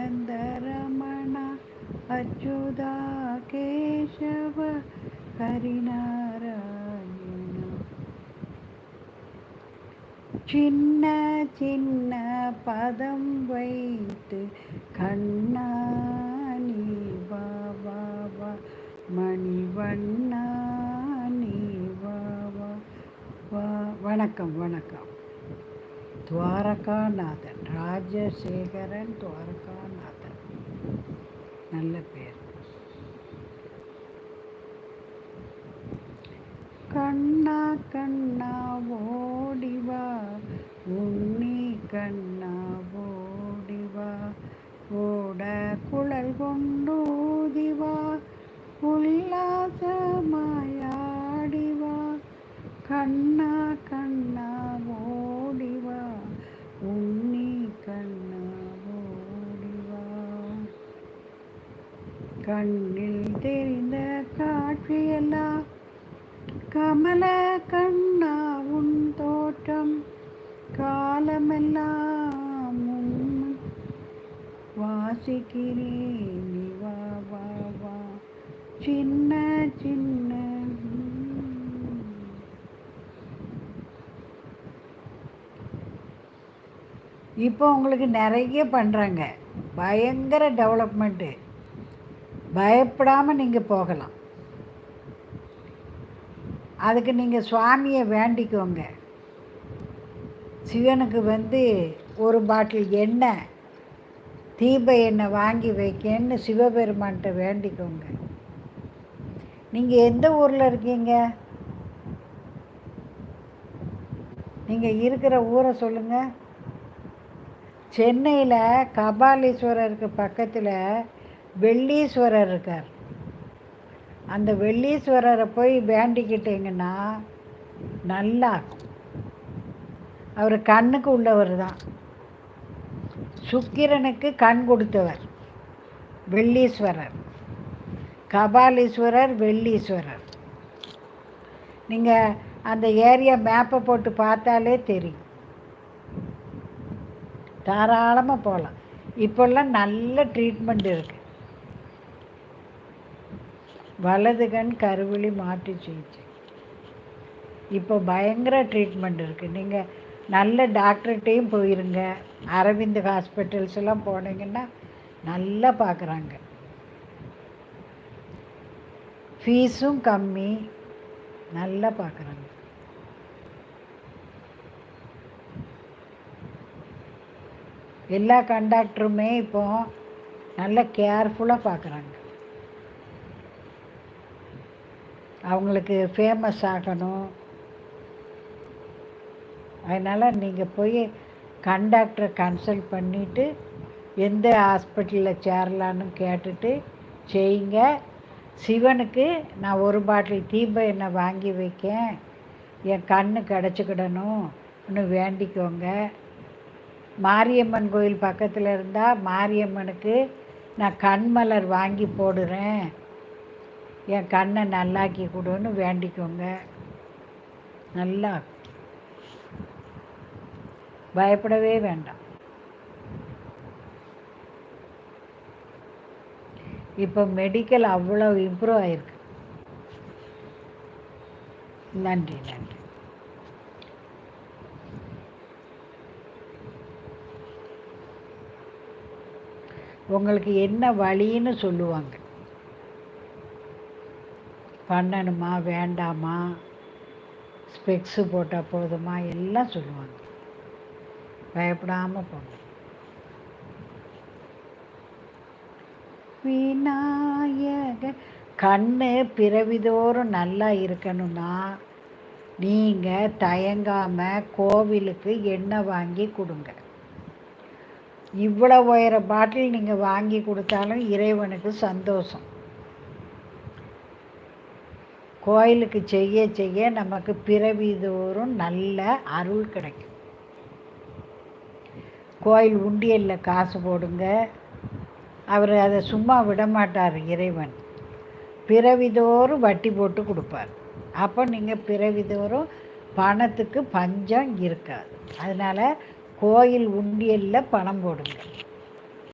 आनन्द रमणा अच्युदा केशव हरिनारायण சின்ன சின்ன பதம் வைத்து கண்ணானி பாபா வா மணிவண்ணானி வா. வா வணக்கம் வணக்கம். துவாரகாநாதன் ராஜசேகரன் துவாரகாநாதன். நல்ல பேர். கண்ணா கண்ணா ஓடிவா உன்னி கண்ணா ஓடிவா ஓட குழல் கொண்டூதிவா உல்லாசமாயாடிவா கண்ணா கண்ணா ஓடிவா உன்னி கண்ணா ஓடிவா கண்ணில் தெரிந்த காட்சியெல்லாம் கமல கண்ணா உன் தோட்டம் காலமெல்லாம் வாசிக்கிறேன். வா வா வா. சின்ன சின்ன. இப்போ உங்களுக்கு நிறைய பண்ணுறாங்க பயங்கர டெவலப்மெண்ட்டு பயப்படாமல் நீங்கள் போகலாம். அதுக்கு நீங்கள் சுவாமியை வேண்டிக்கோங்க. சிவனுக்கு வந்து ஒரு பாட்டில் எண்ணெய் தீப எண்ணெய் வாங்கி வைக்கன்னு சிவபெருமான்கிட்ட வேண்டிக்கோங்க. நீங்கள் எந்த ஊரில் இருக்கீங்க? நீங்கள் இருக்கிற ஊரை சொல்லுங்கள் சென்னையில் கபாலீஸ்வரருக்கு பக்கத்தில் வெள்ளீஸ்வரர் இருக்கார். அந்த வெள்ளீஸ்வரரை போய் வேண்டிக்கிட்டீங்கன்னா நல்லா இருக்கும் அவர் கண்ணுக்கு உள்ளவர் தான். சுக்கிரனுக்கு கண் கொடுத்தவர் வெள்ளீஸ்வரர். கபாலீஸ்வரர் வெள்ளீஸ்வரர். நீங்கள் அந்த ஏரியா மேப்பை போட்டு பார்த்தாலே தெரியும். தாராளமாக போகலாம் இப்போல்லாம் நல்ல ட்ரீட்மெண்ட் இருக்குது வலது கண் கருவிழி மாற்றி சிகிச்சை. இப்போ பயங்கர ட்ரீட்மெண்ட் இருக்குது நீங்கள் நல்ல டாக்டர்கிட்டையும் போயிருங்க. அரவிந்த் ஹாஸ்பிட்டல்ஸ் எல்லாம் போனீங்கன்னா நல்லா பார்க்குறாங்க ஃபீஸும் கம்மி. நல்லா பார்க்குறாங்க எல்லா கண்டாக்டருமே இப்போ நல்ல கேர்ஃபுல்லாக பார்க்குறாங்க அவங்களுக்கு ஃபேமஸ் ஆகணும். அதனால் நீங்கள் போய் கண்டாக்டரை கன்சல்ட் பண்ணிவிட்டு எந்த ஹாஸ்பிட்டலில் சேரலான்னு கேட்டுட்டு செய்யுங்க. சிவனுக்கு நான் ஒரு பாட்டில் தீப எண்ணெய் வாங்கி வைக்கேன். என் கண்ணு கிடச்சிக்கிடணும்னு வேண்டிக்கோங்க. மாரியம்மன் கோயில் பக்கத்தில் இருந்தால் மாரியம்மனுக்கு நான் கண்மலர் வாங்கி போடுறேன். என் கண்ணை நல்லாக்கி கொடுன்னு வேண்டிக்கோங்க. நல்லா. பயப்படவே வேண்டாம். இப்போ மெடிக்கல் அவ்வளோ இம்ப்ரூவ் ஆயிருக்கு. நன்றி நன்றி. உங்களுக்கு என்ன வழின்னு சொல்லுவாங்க. பண்ணணுமா வேண்டாமா? ஸ்பெக்ஸு போட்டால் போதுமா? எல்லாம் சொல்லுவாங்க. பயப்படாமல் போங்க. விநாயக கண் பிறவிதோறும் நல்லா இருக்கணும்னா நீங்கள் தயங்காமல் கோவிலுக்கு எண்ணெய் வாங்கி கொடுங்க. இவ்வளோ உயர பாட்டில் நீங்கள் வாங்கி கொடுத்தாலும் இறைவனுக்கு சந்தோஷம். கோயிலுக்கு செய்ய செய்ய நமக்கு பிறவிதோறும் நல்ல அருள் கிடைக்கும். கோயில் உண்டியலில் காசு போடுங்க. அவர் அதை சும்மா விட மாட்டார் இறைவன் பிறவிதோறும் வட்டி போட்டு கொடுப்பார். அப்போ நீங்கள் பிறவிதோறும் பணத்துக்கு பஞ்சம் இருக்காது. அதனால் கோயில் உண்டியலில் பணம் போடுங்க.